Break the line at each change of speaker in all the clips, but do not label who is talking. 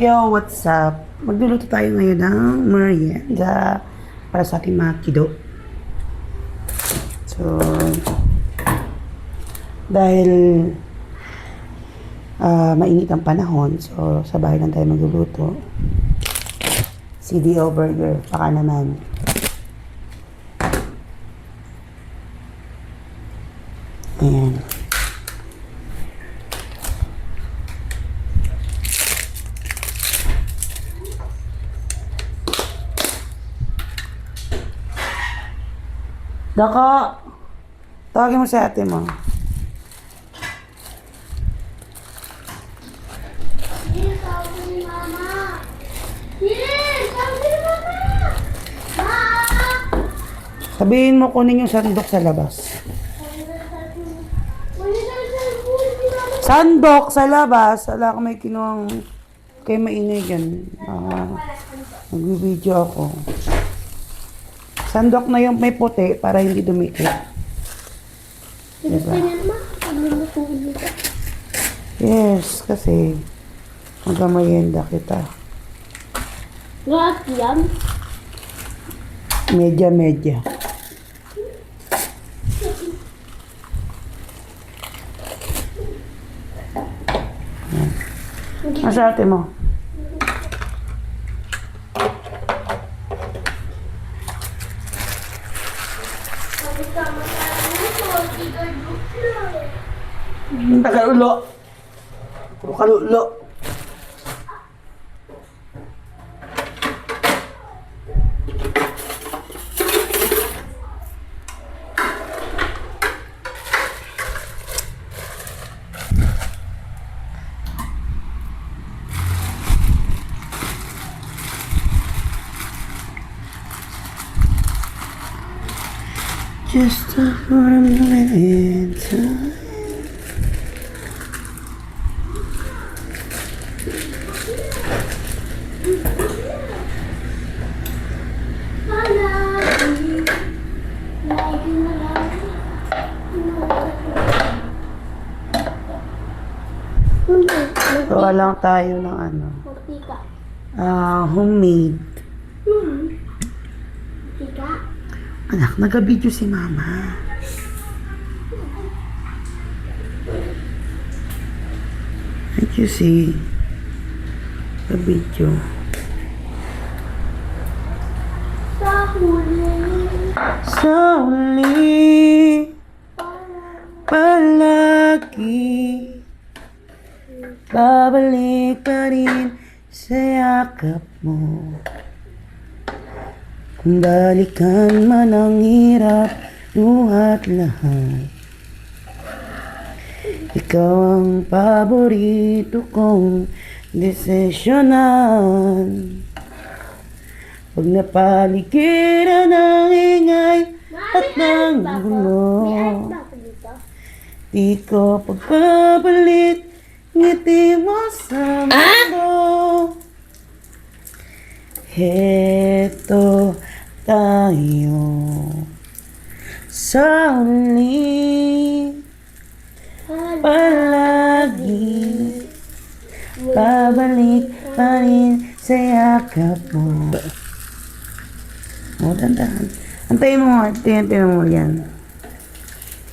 Yo, what's up? Magluluto tayo ngayon ng merienda para sa ating mga kido. So, dahil ah, mainit ang panahon, so sa bahay lang tayo magluluto. CDO Burger, baka naman. Dako! Tawagin mo si ate mo. Sabihin mo kunin yung sandok sa labas. Sandok sa labas. Wala ko may kinuhang kay maingay dyan. Ah, Nag-video ako. Sandok na yung may puti para hindi dumikit.
Ka.
Yes, kasi magkamayenda kita.
Lahat yan.
Medya-medya. Asa ate mo?
Sabi ka matalo ko, ikaw duklo.
Nakalulo. Puro kalulo. Just a moment in time.
Palagi. Lagi na lang.
Lang tayo ng ano,
Magtika.
ah, homemade.
Hmm. Tika.
Anak, nag-video si mama. Can't you see? Nag-video.
Sa huli.
Sa uli, palagi, babalik pa rin sa yakap mo. Kung balikan man ang hirap, luhat lahat. Ikaw ang paborito kong desisyonan. Pag napaligiran ng ingay at ng
dito?
di ko pagpapalit ngiti mo sa mundo. Heto tayo sa uli palagi Pabalik pa rin sa yakap mo. O, dandahan. Antayin mo, antayin mo yan.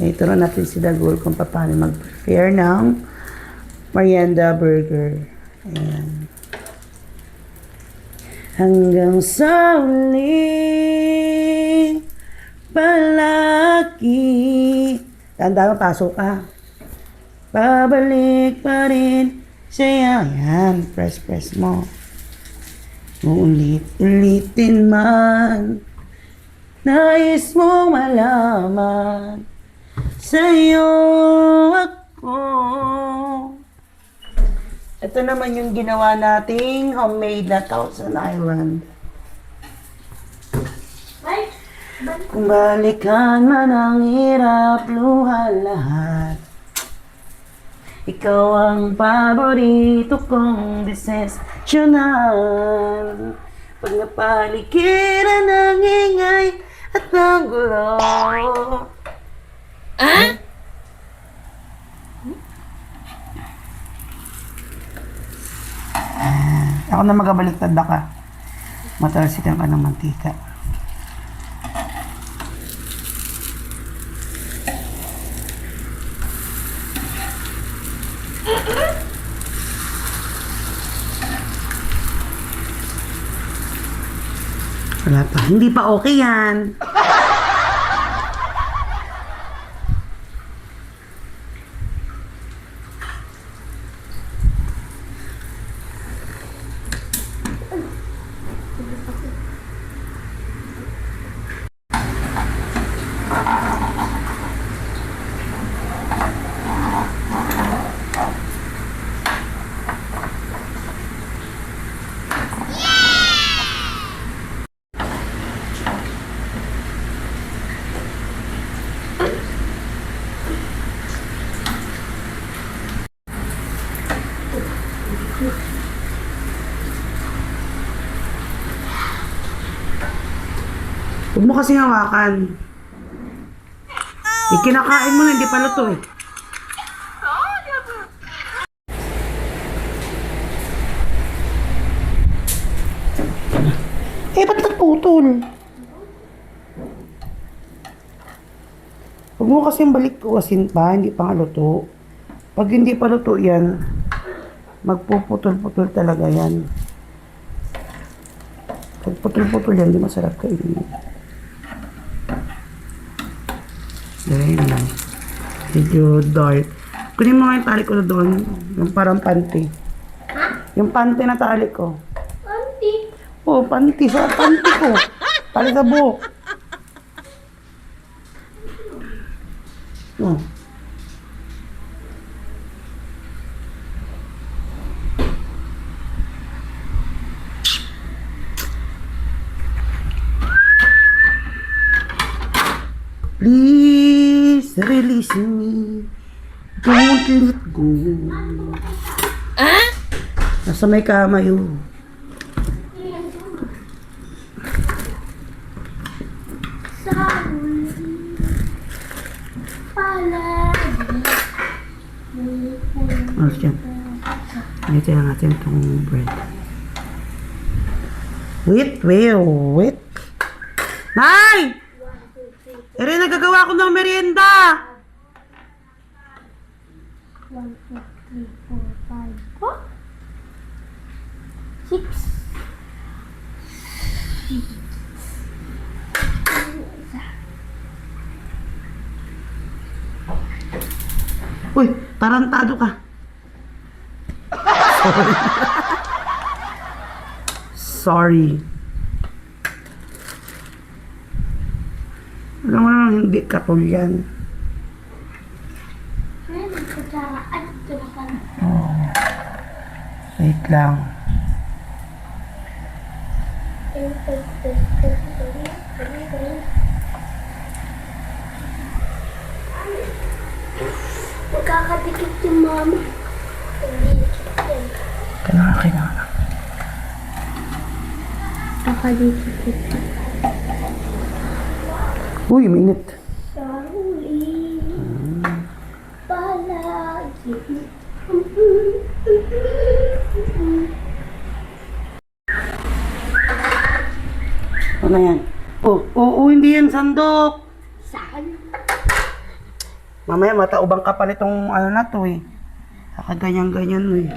Ituro natin si Dagul kung paano mag-prepare ng merienda burger. Ayan. Hanggang sa uli, palagi. Tanda mo, pasok ka. Pabalik pa rin siya. Yan, press, press mo. Ulit-ulitin man. Nais mo malaman. Sa'yo ako. Ito naman yung ginawa nating homemade na Thousand Island. Kung balikan man ang hirap, luha lahat. Ikaw ang paborito kong desisyonan. Pag napaligiran ng ingay at ng gulo. Ah? Ah. Ako na magabaliktad na ka. Matalsikan ka ng mantika. Wala pa. Hindi pa okay yan. Kasi hawakan. Ikinakain mo na, hindi pa luto eh. Eh, ba't naputol? Huwag mo kasing balik ko asin pa, hindi pa luto. Pag hindi pa luto yan, magpuputol-putol talaga yan. Pag putol-putol yan, di masarap kainin. Dahil lang. Medyo dark. Kunin mo nga yung tali ko na doon. Yung parang panty. Yung panty na tali ko.
Auntie.
Oh, panty. Sa panty ko. Tali sa buhok. Oh. Please release me. Don't let go. Nasa may kama yun. Ano siya? Dito lang natin itong bread. Wait, wait, wait. Nay! Ere, nagagawa ko ng merienda!
One, two, three, four, five, four. Six.
Uy, tarantado ka. Sorry. Sorry. Alam mo naman, hindi katol yan.
Tumakan.
Wait lang.
Magkakadikit yung mama.
Kailangan, kailangan.
Kakadikit.
Uy, mainit.
Sa huli. Palagi.
Ano yan? Oh, oo, hindi yan sandok.
Saan?
Mamaya mataubang ka pa nitong ano na to eh. Kakaganyan-ganyan mo eh.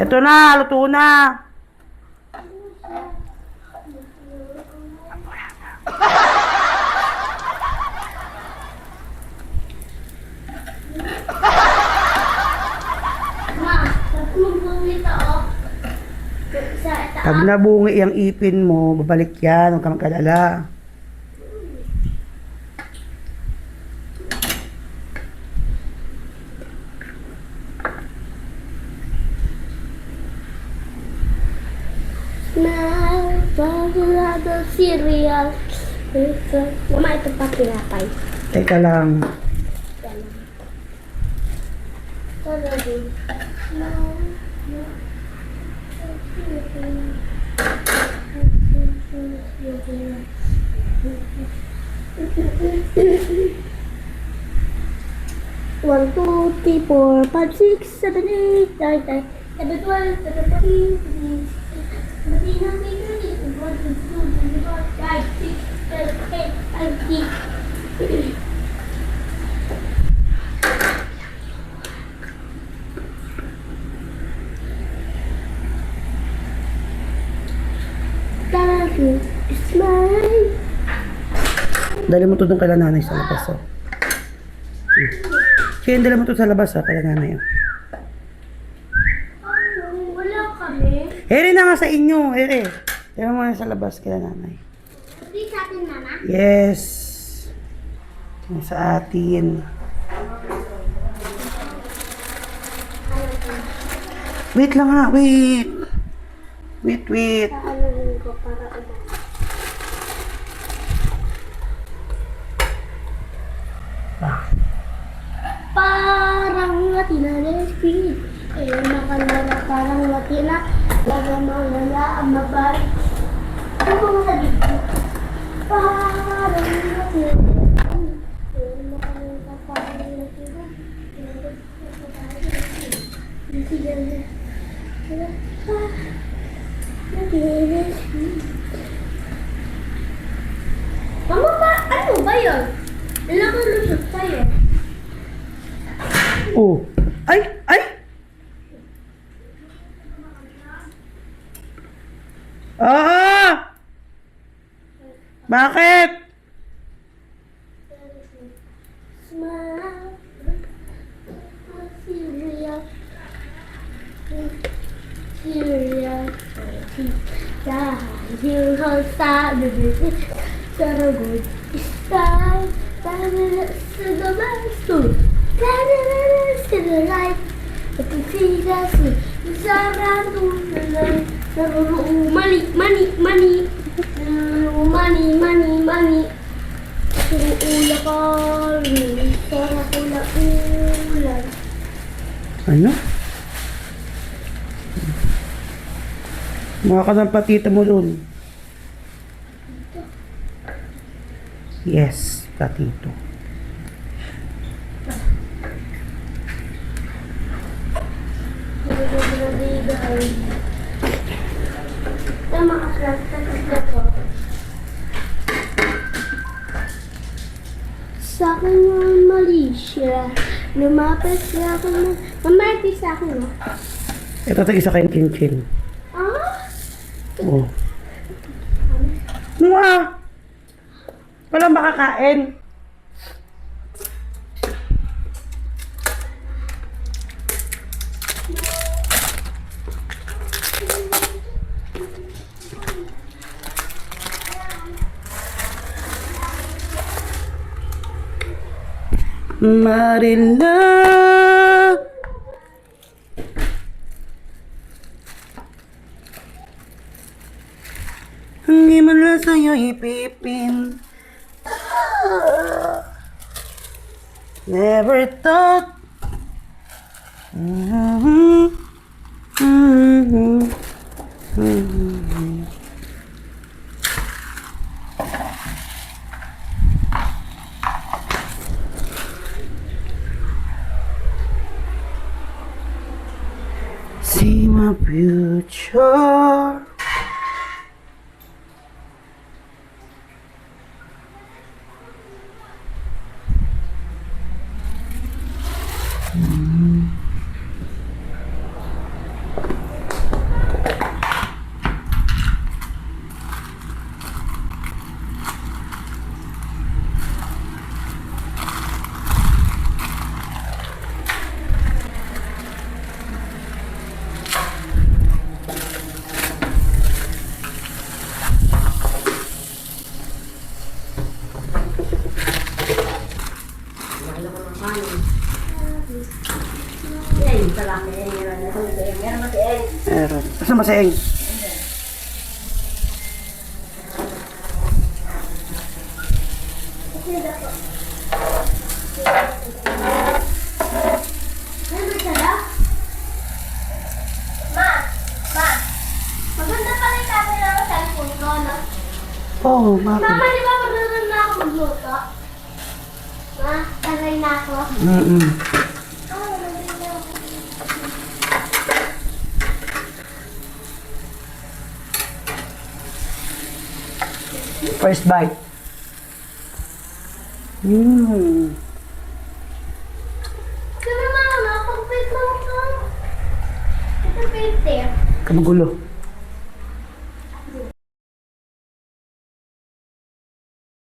Ito na, luto na.
Ma, ba't mo bumili ito, oh? Sa itaas?
Pag nabungi ang ipin mo, babalik yan. Huwag ka magkalala.
na bagulado cereal. Mama, ito pa tinapay.
Teka lang.
One, two, three, four, five, six, seven, eight, nine, ten, eleven, twelve, eleven, thirteen, fifteen, sixteen, seventeen, nineteen, twenty, twenty-one, twenty-two, twenty-four, five, six, seven, eight, nine, ten.
Dali mo to doon kay nanay sa labas. Oh. Kaya dali mo to sa labas ha, kay nanay. Oh.
Wala kami.
Ere na nga sa inyo, ere. Tira mo na sa labas kay nanay.
Hindi sa atin, Mama.
Yes. Sa atin. Wait lang ha, wait. Wait, wait.
Paalarin ko para Parang Latina na speed. Eh, nakalala parang Latina. Laga mawala ang mabalik. Ano mo sa dito? Parang Latina. Eh, nakalala parang Latina. Mama, pa, ano ba yun? Ilang lusot sa'yo?
Oh. Ay, ay! Ah! Bakit?
Smile. Serious. Serious. Dahil ho sa bibig Saragod Style Dahil sa gabasto Sa light At sila si Sarado na lang Naruro mani mani mani Naruro mani mani mani Ula ka rin Sarap ula ulan
Ano? Mga ka ng patita mo doon. Yes, patito.
Tama ka sa. Sa akin naman mali siya. Lumapit siya ako na. Mamati sa akin, no?
Ito tagi sa kain chin-chin.
Ah?
Oh. Mua! Walang makakain. Marila Hindi man lang sa'yo ipipin Never thought Mhm. Mhm.
Mm-hmm. Camera ng cellphone ko, no?
Oo, oh,
Mama,
bakit?
di ba marunong na ako magluto? Ma, Nagay na ako.
Mm-mm.
Oh, nagay na ako.
First bite. Mmm.
Kaya mama, mo ka. Ito pwede.
Kamagulo.